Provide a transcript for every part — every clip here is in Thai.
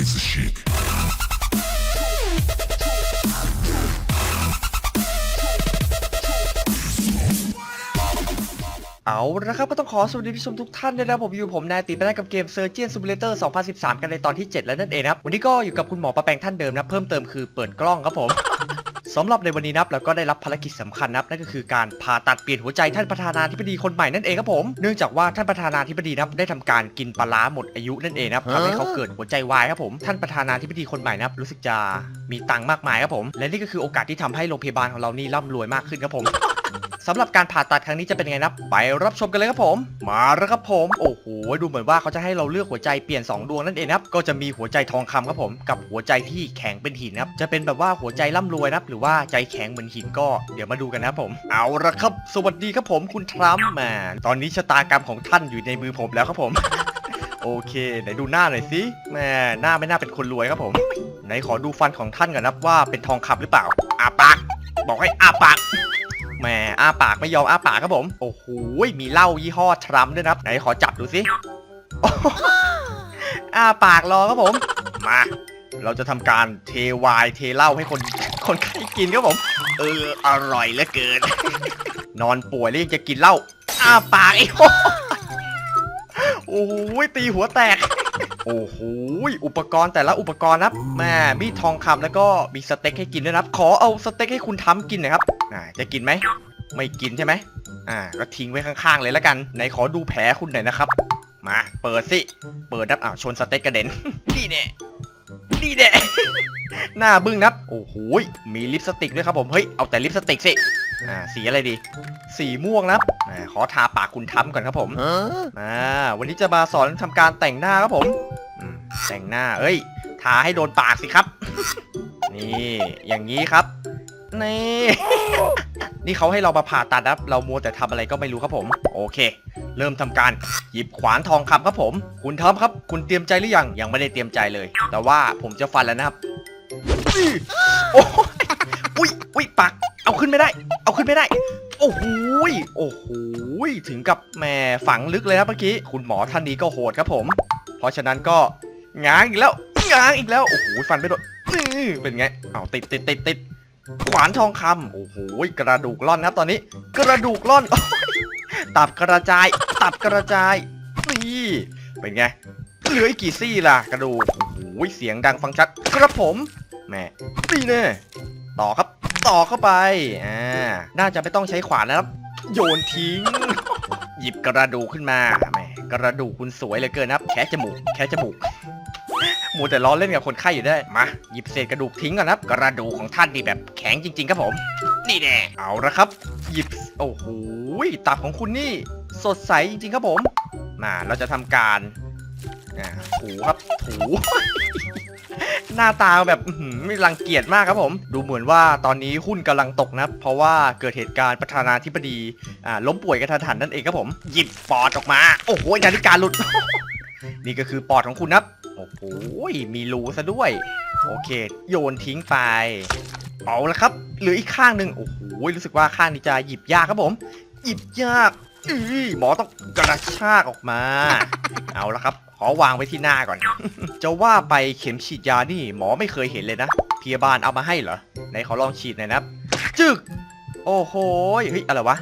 razor chic. เอาละครับก็ต้องขอสวัสดีผู้ชมทุกท่านด้วยนะผมอยู่ผมนายตีไปได้กับเกม Surgeon Simulator 2013 กันในตอนที่ 7 แล้วนั่นเองนะครับ วันนี้ก็อยู่กับคุณหมอประแปงท่านเดิมนะ เพิ่มเติมคือเปิดกล้องครับผม สำหรับในวันนี้นับเราก็ได้รับภารกิจสำคัญนับนั่นก็คือการผ่าตัดเปลี่ยนหัวใจท่านประธานาธิบดีคนใหม่นั่นเองครับผมเนื่องจากว่าท่านประธานาธิบดีนับได้ทำการกินปลาร้าหมดอายุนั่นเองนะครับทำให้เขาเกิดหัวใจวายครับผมท่านประธานาธิบดีคนใหม่นับรู้สึกจะมีตังค์มากมายครับผมและนี่ก็คือโอกาสที่ทำให้โรงพยาบาลของเรานี่ร่ำรวยมากขึ้นครับผม สำหรับการผ่าตัดครั้งนี้จะเป็นยังไงนะไปรับชมกันเลยครับผม มาแล้วครับผมโอ้โหดูเหมือนว่าเขาจะให้เราเลือกหัวใจเปลี่ยน 2 ดวงนั่นเองนะครับก็จะมีหัวใจทองคำครับผมกับหัวใจที่แข็งเป็นหินนะครับจะเป็นแบบว่าหัวใจร่ำรวยนะครับหรือว่าใจแข็งเหมือนหินก็เดี๋ยวมาดูกันนะครับผม เอาละครับ สวัสดีครับผมคุณทรัมป์แหมาตอนนี้ชะตากรรมของท่านอยู่ในมือผมแล้วครับผม โอเคไหนดูหน้าหน่อยสิแหม่หน้าไม่น่าเป็นคนรวยครับผมไหนขอดูฟันของท่านก่อนนะครับว่าเป็นทองคำหรือเปล่าอาปากบอกให้อาปาก แหมอ้าปากไม่ยอมอ้าปากครับผม โอ้โหมีเหล้ายี่ห้อทรัมป์ด้วยนะครับไหนขอจับดูสิอ้าปากรอครับผม มา เราจะทำการเทวายเทเหล้าให้คนคนไข้กินครับผม เอออร่อยเหลือเกิน นอนป่วยแล้วยังจะกินเหล้าอ้าปากอีกโอ้โหตีหัวแตก โอ้โหอุปกรณ์แต่ละอุปกรณ์นะแม่มีทองคำแล้วก็มีสเต็กให้กินด้วยนะครับขอเอาสเต็กให้คุณทำกินนะครับ อ่าจะกินไหม ไม่กินใช่ไหมอ่า ก็ทิ้งไว้ข้างๆเลยแล้วกัน ไหนขอดูแผลคุณหน่อยนะครับ มา เปิดสิ เปิดนับอ้าวชนสเต็กกระเด็น นี่แน่นี่แน่ หน้าบึ้งนับ โอ้โห มีลิปสติกด้วยครับผม เฮ้ย เอาแต่ลิปสติกสิ อ่า สีอะไรดี สีม่วงนะครับอ่าขอทาปากคุณทำก่อนครับผมอ่า วันนี้จะมาสอนทำการแต่งหน้าครับผมอืมแต่งหน้า เอ้ย ทาให้โดนปากสิครับ นี่ อย่างนี้ครับ นี่ นี่เขาให้เรามาผ่าตัดนะครับ เรามัวแต่ทำอะไรก็ไม่รู้ครับผม โอเค เริ่มทำการหยิบขวานทองคำครับผม คุณทอมครับ คุณเตรียมใจหรือยัง ยังไม่ได้เตรียมใจเลย แต่ว่าผมจะฟันแล้วนะครับอื้อโอ้ยอุ้ยอุ้ยปากเอาขึ้นไม่ได้ เอาขึ้นไม่ได้ โอ้โหยโอ้โหยถึงกับแหม่ฝังลึกเลยครับเมื่อกี้ คุณหมอท่านนี้ก็โหดครับผม เพราะฉะนั้นก็ง้างอีกแล้วง้างอีกแล้ว โอ้โห ฟันไม่โดนเป็นไง เอาติดติดติดติด ขวานทองคำโอ้โหกระดูกล่อนครับตอนนี้ กระดูกล่อน ตับกระจาย ตับกระจายนี่เป็นไงเหลืออีกกี่ซี่ล่ะ กระดูกโอ้โหเสียงดังฟังชัด ครับผมแหม่นี่แน่ต่อครับ ต่อเข้าไปอ่าน่าจะไม่ต้องใช้ขวานแล้วครับโยนทิ้ง หยิบกระดูกขึ้นมาแหมกระดูกคุณสวยเหลือเกินนะครับ แค่จมูก แค่จมูก มูแต่ล้อเล่นกับคนไข้อยู่ได้ มา หยิบเศษกระดูกทิ้งก่อนนะครับกระดูกของท่านนี่แบบแข็งจริง ๆ ครับผม นี่แน่เอาละครับ หยิบโอ้โหตับของคุณนี่ สดใสจริงๆครับผมมาเราจะทำการอ่าถูครับถู หน้าตาแบบอื้อหือไม่รังเกียจมากครับผม ดูเหมือนว่าตอนนี้หุ้นกำลังตกนะครับเพราะว่าเกิดเหตุการณ์ประธานาธิบดีอ่าล้มป่วยกระทันหันนั่นเองครับผม หยิบปอดออกมา โอ้โหนาฬิกาหลุด นี่ก็คือปอดของคุณนะครับโอ้โหมีรูซะด้วย โอเค โยนทิ้งไปเอาละครับเหลืออีกข้างหนึ่งโอ้โหรู้สึกว่าข้างนี้จะหยิบยากครับผม หยิบยากอือหมอต้องกระชากออกมา เอาละครับ ขอวางไว้ที่หน้าก่อน จะว่าไปเข็มฉีดยานี่ หมอไม่เคยเห็นเลยนะพยาบาลเอามาให้เหรอไหนขอลองฉีดหน่อยนะจึก โอ้โหเฮ้ยอะไรวะ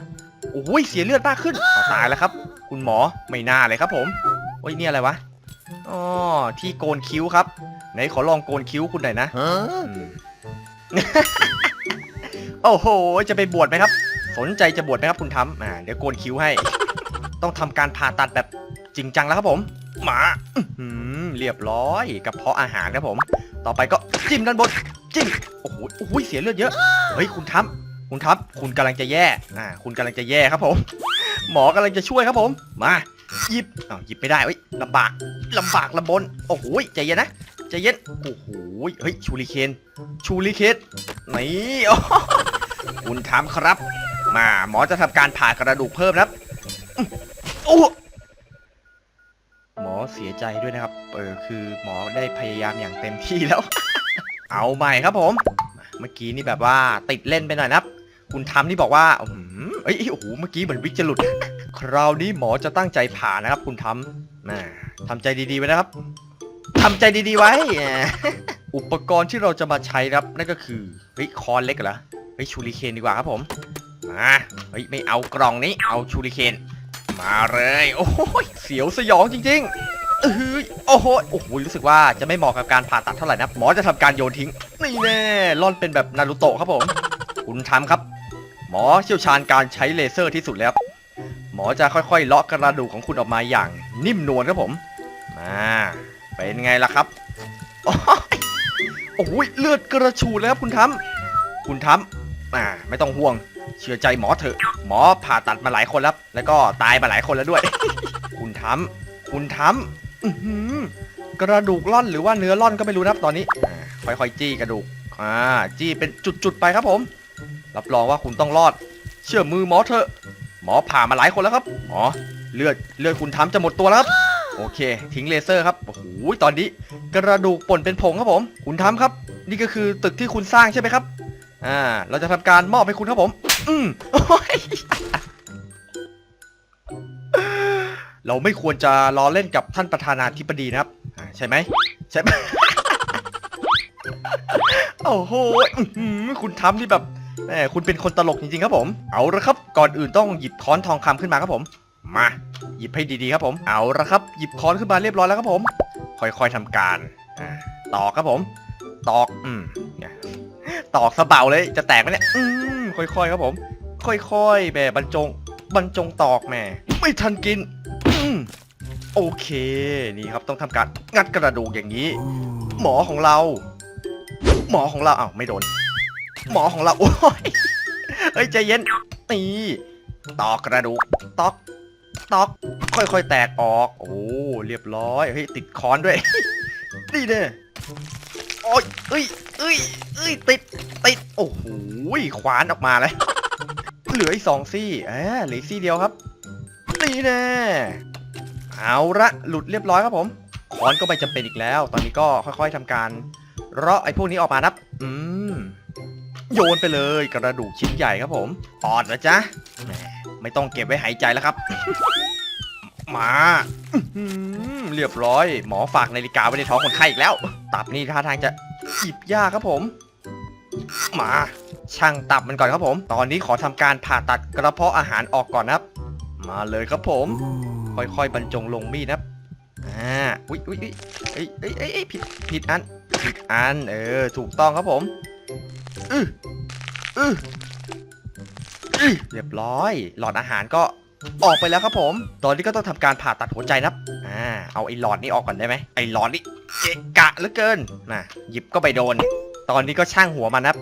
โอ้ยเสียเลือดมากขึ้นตายแล้วครับ คุณหมอไม่น่าเลยครับผมโอ้ยเนี่ยอะไรวะ อ๋อที่โกนคิ้วครับ ไหนขอลองโกนคิ้วคุณหน่อยนะอืมโอ้โห จะไปบวชไหมครับ สนใจจะบวชไหมครับคุณทำอ่าเดี๋ยวโกนคิ้วให้ ต้องทำการผ่าตัดแบบจริงจังแล้วครับผม หมาอื้อหือเรียบร้อยกระเพาะอาหารครับผม ต่อไปก็จิ้มด้านบน จิ้ม โอ้โหโอ้โหเสียเลือดเยอะ เฮ้ยคุณทับคุณทับ คุณกำลังจะแย่ อ่า คุณกำลังจะแย่ครับผม หมอกำลังจะช่วยครับผม มา หยิบอ้าวหยิบไม่ได้เฮ้ยลำบากลำบากลำบน โอ้โหใจเย็นนะใจเย็นโอ้โหเฮ้ยชูริเคนชูริเคนนี่อ้โหคุณทำครับ มาหมอจะทำการผ่ากระดูกเพิ่มนะครับอื้อโอ้หมอเสียใจด้วยนะครับ เออคือหมอได้พยายามอย่างเต็มที่แล้ว เอาใหม่ครับผม เมื่อกี้นี่แบบว่าติดเล่นไปหน่อยนะครับ คุณทำนี่บอกว่าอืมเอ้ยโอ้โหเมื่อกี้เหมือนวิกจะหลุด คราวนี้หมอจะตั้งใจผ่านะครับ คุณทำนะทำใจดีๆไว้นะครับทำใจดีๆไว้ อุปกรณ์ที่เราจะมาใช้ครับนั่นก็คือเฮ้ยคอนเล็กเหรอเฮ้ยชูริเคนดีกว่าครับผมมาเฮ้ยไม่เอากล่องนี้เอาชูริเคนมาเลยโอ้ยเสียวสยองจริงๆเอ้ยโอ้โหโอ้โหรู้สึกว่าจะไม่เหมาะกับการผ่าตัดเท่าไหร่นะหมอจะทำการโยนทิ้งนี่แน่ล่อนเป็นแบบนารูโตะครับผม คุณทำครับ หมอเชี่ยวชาญการใช้เลเซอร์ที่สุดแล้ว มอจะค่อยๆเลาะกระดูกของคุณออกมาอย่างนิ่มนวลครับผมมาเป็นไงล่ะครับโอ้ยโอ้ยเลือดกระฉูดเลยครับคุณทำคุณทำอ่าไม่ต้องห่วง เชื่อใจหมอเถอะ หมอผ่าตัดมาหลายคนแล้ว แล้วก็ตายมาหลายคนแล้วด้วย คุณทำคุณทำอื้อหือกระดูกล่อนหรือว่าเนื้อล่อนก็ไม่รู้นะครับตอนนี้ ค่อยๆจี้กระดูกอ่าจี้เป็นจุดๆไปครับผม รับรองว่าคุณต้องรอด เชื่อมือหมอเถอะ มอผ่ามาหลายคนแล้วครับหมอเลือดเลือดคุณทำจะหมดตัวแล้วครับโอเค ทิ้งเลเซอร์ครับโอ้โหตอนนี้กระดูกป่นเป็นผงครับผม คุณทำครับ นี่ก็คือตึกที่คุณสร้างใช่ไหมครับอ่าเราจะทำการมอบให้คุณครับผม อืมโอ้ยเราไม่ควรจะล้อเล่นกับท่านประธานาธิบดีนะครับใช่ไหมใช่ไหมโอ้โหอื้อหือคุณทำที่แบบ แหมคุณเป็นคนตลกจริงๆครับผม เอาละครับ ก่อนอื่นต้องหยิบค้อนทองคำขึ้นมาครับผม มา หยิบให้ดีๆครับผม เอาละครับ หยิบค้อนขึ้นมาเรียบร้อยแล้วครับผม ค่อยๆทำการตอกครับผม ตอก อืมตอกสะเบาเลย จะแตกไหมเนี่ย อืมค่อยๆครับผม ค่อยๆแบบบรรจง บรรจงตอกแหม่ไม่ทันกิน อืมโอเค นี่ครับต้องทำการงัดกระดูกอย่างนี้ หมอของเรา หมอของเราอ้าวไม่โดน หมอของเราโอ้ยเฮ้ยใจเย็นนี่ตอกกระดูกตอกตอก ค่อยๆ แตกออก โอ้เรียบร้อยเฮ้ยติดค้อนด้วยนี่เด้โอ้ยเอ้ยเอ้ยเอ้ยติดติดโอ้โหขวานออกมาเลยเหลืออีกสองซี่เออเหลือซี่เดียวครับนี่แน่เอาละหลุดเรียบร้อยครับผมค้อนก็ไม่จำเป็นอีกแล้ว ตอนนี้ก็ค่อย ๆทำการ เราะไอ้พวกนี้ออกมานับ อืม โยนไปเลยกระดูกชิ้นใหญ่ครับผมปอดนะจ๊ะแหมไม่ต้องเก็บไว้หายใจแล้วครับ มาอื้อหือเรียบร้อย หมอฝากนาฬิกาไว้ในท้องคนไข้อีกแล้ว ตับนี่ท่าทางจะหยิบยากครับผม มาช่างตับมันก่อนครับผม ตอนนี้ขอทำการผ่าตัดกระเพาะอาหารออกก่อนนะครับ มาเลยครับผม ค่อยๆ บรรจงลงมีดนะครับ อ่า อุ้ยอุ้ยอุ้ยเอ้ยเอ้ยเอ้ยเอ้ยผิด ผิดอัน ผิดอัน เออ ถูกต้องครับผม อืออืออือเรียบร้อย หลอดอาหารก็ออกไปแล้วครับผม ตอนนี้ก็ต้องทำการผ่าตัดหัวใจนะครับ อ่า เอาไอ้หลอดนี้ออกก่อนได้ไหมไอ้หลอดนี้เกะกะเหลือเกินน่ะหยิบก็ไปโดน ตอนนี้ก็ช่างหัวมันนะครับ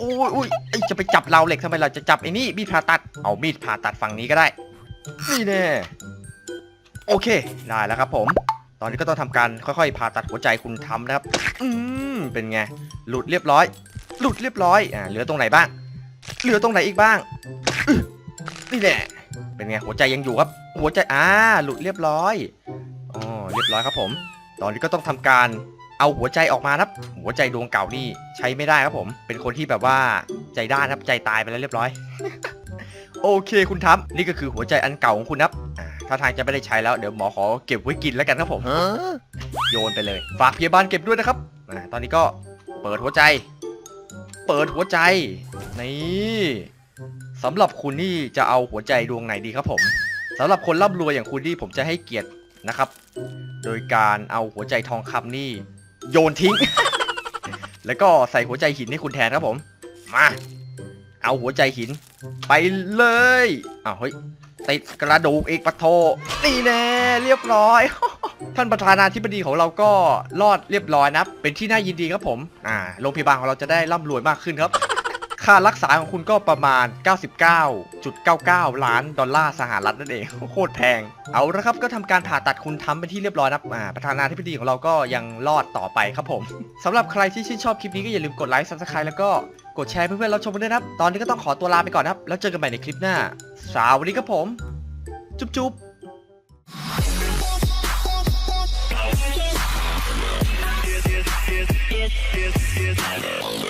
อุ้ยอุ้ยจะไปจับเราเหล็กทำไมเราจะจับไอ้นี่มีดผ่าตัด เอามีดผ่าตัดฝั่งนี้ก็ได้ นี่แน่ โอเค ได้แล้วครับผม ตอนนี้ก็ต้องทำการค่อยๆผ่าตัดหัวใจคุณทำนะครับ อืม เป็นไง หลุดเรียบร้อย หลุดเรียบร้อยอ่าเหลือตรงไหนบ้าง เหลือตรงไหนอีกบ้างอื้อนี่แหละเป็นไงหัวใจยังอยู่ครับ หัวใจอ่าหลุดเรียบร้อยอ๋อเรียบร้อยครับผม ตอนนี้ก็ต้องทำการเอาหัวใจออกมานะครับ หัวใจดวงเก่านี่ใช้ไม่ได้ครับผม เป็นคนที่แบบว่าใจด้านครับใจตายไปแล้วเรียบร้อย โอเคคุณทัพนี่ก็คือหัวใจอันเก่าของคุณครับอ่าถ้าทางจะไม่ได้ใช้แล้วเดี๋ยวหมอขอเก็บไว้กินแล้วกันครับผมโยนไปเลย ฝากพยาบาลเก็บด้วยนะครับอาตอนนี้ก็เปิดหัวใจ เปิดหัวใจ นี่สำหรับคุณนี่จะเอาหัวใจดวงไหนดีครับผมสำหรับคนร่ำรวยอย่างคุณนี่ผมจะให้เกียรตินะครับ โดยการเอาหัวใจทองคำนี่ โยนทิ้ง แล้วก็ใส่หัวใจหินให้คุณแทนครับผม มา เอาหัวใจหิน ไปเลยอ้าวเฮ้ยติดกระดูกอีกปะโทนี่แน่เรียบร้อย ท่านประธานาธิบดีของเราก็รอดเรียบร้อยนะ เป็นที่น่ายินดีครับผม อ่า โรงพยาบาลของเราจะได้ร่ำรวยมากขึ้นครับ ค่ารักษาของคุณก็ประมาณ 99.99 ล้านดอลลาร์สหรัฐนั่นเอง โคตรแพง เอาละครับ ก็ทำการผ่าตัดคุณทำเป็นที่เรียบร้อยนะอ่า ประธานาธิบดีของเราก็ยังรอดต่อไปครับผมสำหรับใครที่ชื่นชอบคลิปนี้ก็อย่าลืมกดไลค์ subscribe แล้วก็กดแชร์เพื่อนๆเราชมกันด้วยนะครับ ตอนนี้ก็ต้องขอตัวลาไปก่อนนะครับ แล้วเจอกันใหม่ในคลิปหน้า สวัสดีครับผม จุ๊บจุ๊ is